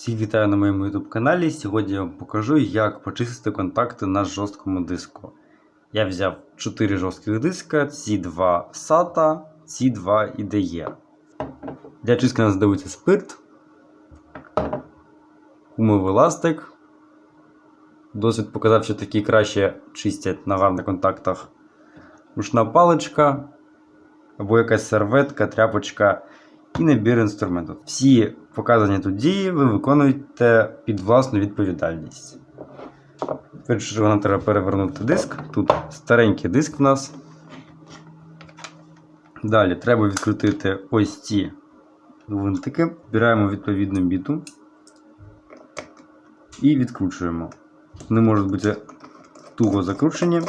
Всіх вітаю на моєму YouTube каналі. Сьогодні я вам покажу, як почистити контакти на жорсткому диску. Я взяв 4 жорстких диска, ці два SATA, ці два IDE. Для чистки нам знадобиться спирт, гумовий ластик. Досвід показав, що такі краще чистять на гарних контактах. Рушна паличка або якась серветка, тряпочка і набір інструментів. Всі показані тут дії ви виконуєте під власну відповідальність. Перше, що нам треба перевернути диск. Тут старенький диск в нас. Далі треба відкрутити ось ці гвинтики. Вбираємо відповідну біту і відкручуємо. Вони можуть бути туго закручені.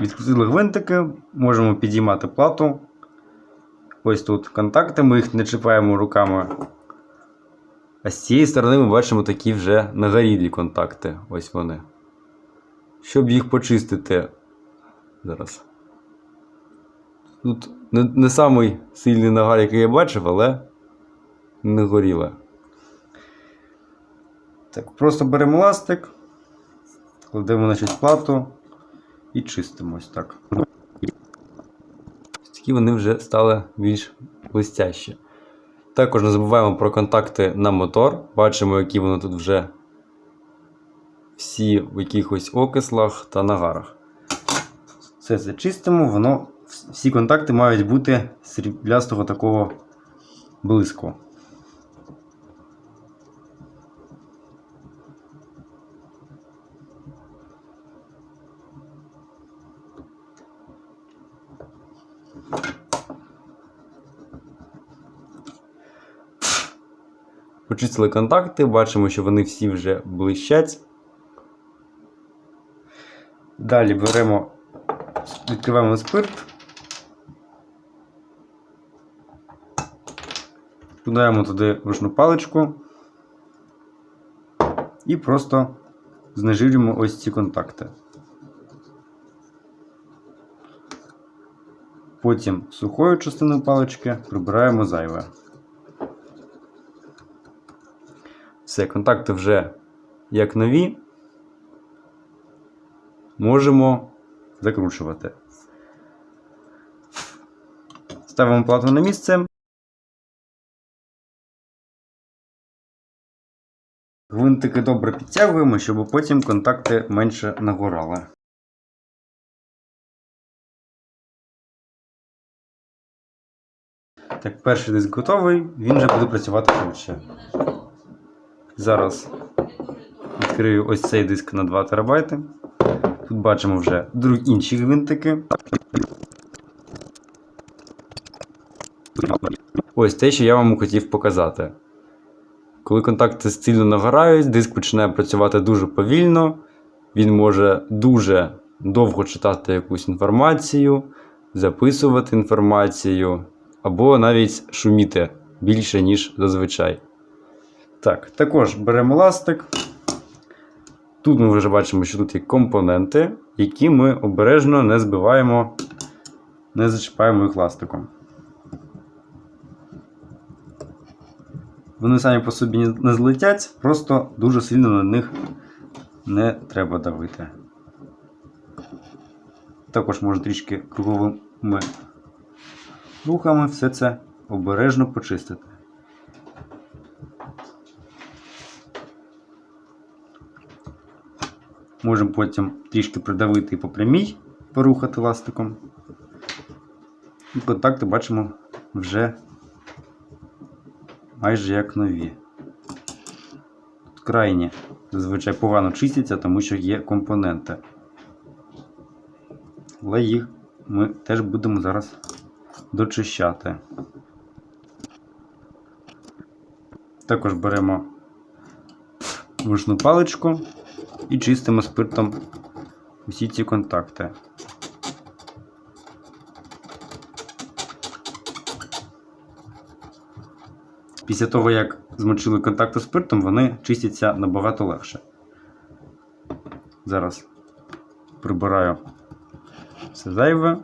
Відкрутили гвинтики, можемо підіймати плату. Ось тут контакти, ми їх не чіпаємо руками. А з цієї сторони ми бачимо такі вже нагорілі контакти. Ось вони. Щоб їх почистити зараз. Тут не, не самий сильний нагар, який я бачив, але не горіле. Так, просто беремо ластик, кладемо значить, плату і чистимо ось так. Такі вони вже стали більш блистящі. Також не забуваємо про контакти на мотор. Бачимо, які вони тут вже всі в якихось окислах та нагарах. Все це чистимо, воно, всі контакти мають бути сріблястого такого блиску. Почистили контакти, бачимо, що вони всі вже блищать. Далі беремо, відкриваємо спирт. Додаємо туди ручну паличку і просто знежирюємо ось ці контакти. Потім сухою частиною палички прибираємо зайве. Все, контакти вже як нові. Можемо закручувати. Ставимо плату на місце. Гвинтики добре підтягуємо, щоб потім контакти менше нагорали. Так, перший диск готовий, він вже буде працювати швидше. Зараз відкрию ось цей диск на 2 ТБ. Тут бачимо вже інші гвинтики. Ось те, що я вам хотів показати. Коли контакти сильно нагорають, диск починає працювати дуже повільно, він може дуже довго читати якусь інформацію, записувати інформацію, або навіть шуміти більше, ніж зазвичай. Так, також беремо ластик. Тут ми вже бачимо, що тут є компоненти, які ми обережно не збиваємо, не зачіпаємо їх ластиком. Вони самі по собі не злетять, просто дуже сильно на них не треба давити. Також можна трішки круговими рухами все це обережно почистити. Можемо потім трішки придавити по прямій порухати ластиком. І контакти бачимо вже майже як нові. Тут крайні зазвичай погано чистяться, тому що є компоненти. Але їх ми теж будемо зараз дочищати. Також беремо ручну паличку і чистимо спиртом усі ці контакти. Після того, як змочили контакти спиртом, вони чистяться набагато легше. Зараз прибираю все зайве.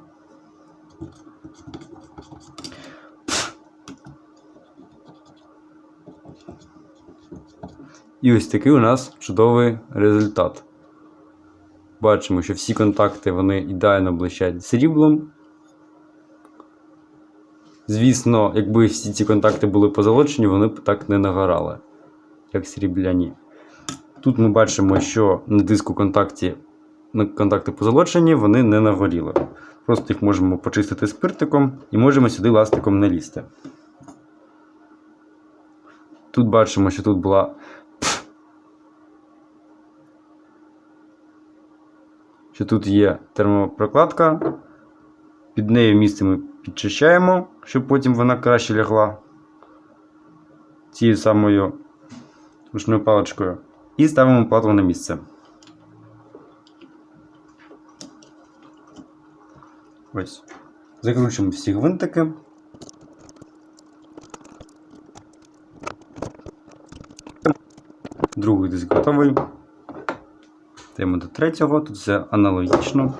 І ось такий у нас чудовий результат. Бачимо, що всі контакти вони ідеально блищать сріблом. Звісно, якби всі ці контакти були позолочені, вони б так не нагорали, як срібляні. Тут ми бачимо, що на диску контакті, на контакти позолочені, вони не нагоріли. Просто їх можемо почистити спиртиком і можемо сюди ластиком налізти. Тут бачимо, що тут була. Що тут є термопрокладка. Під нею місце ми підчищаємо, щоб потім вона краще лягла цією самою ручною паличкою. І ставимо плату на місце. Ось. Закручуємо всі гвинтики. Другий диск готовий. Йдемо до третього, тут все аналогічно.